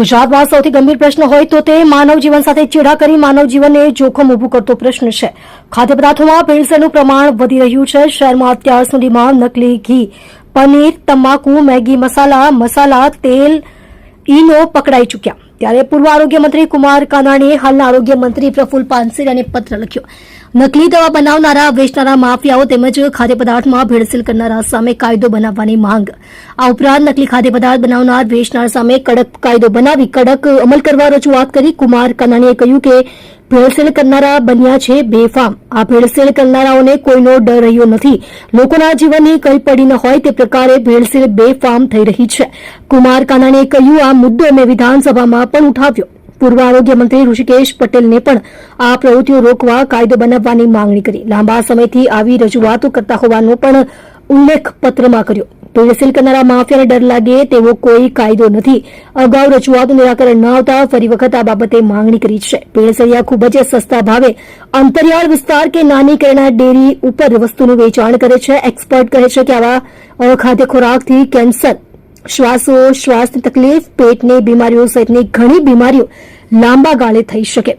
ગુજરાતમાં સૌથી ગંભીર પ્રશ્ન હોય તો તે માનવ જીવન સાથે ચેડા કરી માનવ જીવનને જોખમ ઊભું કરતો પ્રશ્ન છે. ખાદ્ય પદાર્થોમાં ભેળસેળનું પ્રમાણ વધી રહ્યું છે. શહેરમાં અત્યાર સુધીમાં નકલી ઘી, પનીર તમાકુ મેગી મસાલા મસાલા, તેલ, ઈનો પકડાઈ ચૂક્યા. ત્યારે પૂર્વ આરોગ્ય મંત્રી કુમાર કાનાણીએ હાલના આરોગ્ય મંત્રી પ્રફુલ પાનસેરિયાને પત્ર લખ્યો. નકલી દવા બનાવનારા, વેચનારા માફિયાઓ તેમજ ખાદ્ય પદાર્થમાં ભેળસેળ કરનારા સામે કાયદો બનાવવાની માંગ. આ ઉપરાંત નકલી ખાદ્ય પદાર્થ બનાવનાર, વેચનાર સામે કડક કાયદો બનાવી, કડક અમલ કરવા રજૂઆત કરી કુમાર કાનાણીએ કહ્યું કે ભેળસેળ કરનારા બન્યા છે બેફામ. આ ભેળસેળ કરનારાઓને કોઈનો ડર રહ્યો નથી. લોકોના જીવનની કઈ પડી ન હોય તે પ્રકારે ભેળસેળ બેફામ થઈ રહી છે. કુમાર કાનાણીએ કહ્યું, આ મુદ્દો મેં વિધાનસભામાં પણ ઉઠાવ્યો. પૂર્વ આરોગ્ય મંત્રી ઋષિકેશ પટેલને પણ આ પ્રવૃત્તિઓ રોકવા કાયદો બનાવવાની માંગણી કરી. લાંબા સમયથી આવી રજૂઆતો કરતા હોવાનો પણ ઉલ્લેખ પત્રમાં કર્યો. ભેળસેળ કરનારા માફિયાને ડર લાગે, તેવો કોઈ કાયદો નથી. અગાઉ રજૂઆતનું નિરાકરણ ન આવતા ફરી વખત આ બાબતે માંગણી કરી છે. ભેળસેળિયા ખૂબ જ સસ્તા ભાવે અંતરિયાળ વિસ્તાર કે નાની કેળના ડેરી ઉપર વસ્તુનું વેચાણ કરે છે. એક્સપર્ટ કહે છે કે આવા અખાદ્ય ખોરાકથી કેન્સર, શ્વાસો, શ્વાસની તકલીફ, પેટની બીમારીઓ સહિતની ઘણી બીમારીઓ લાંબા ગાળે થઈ શકે.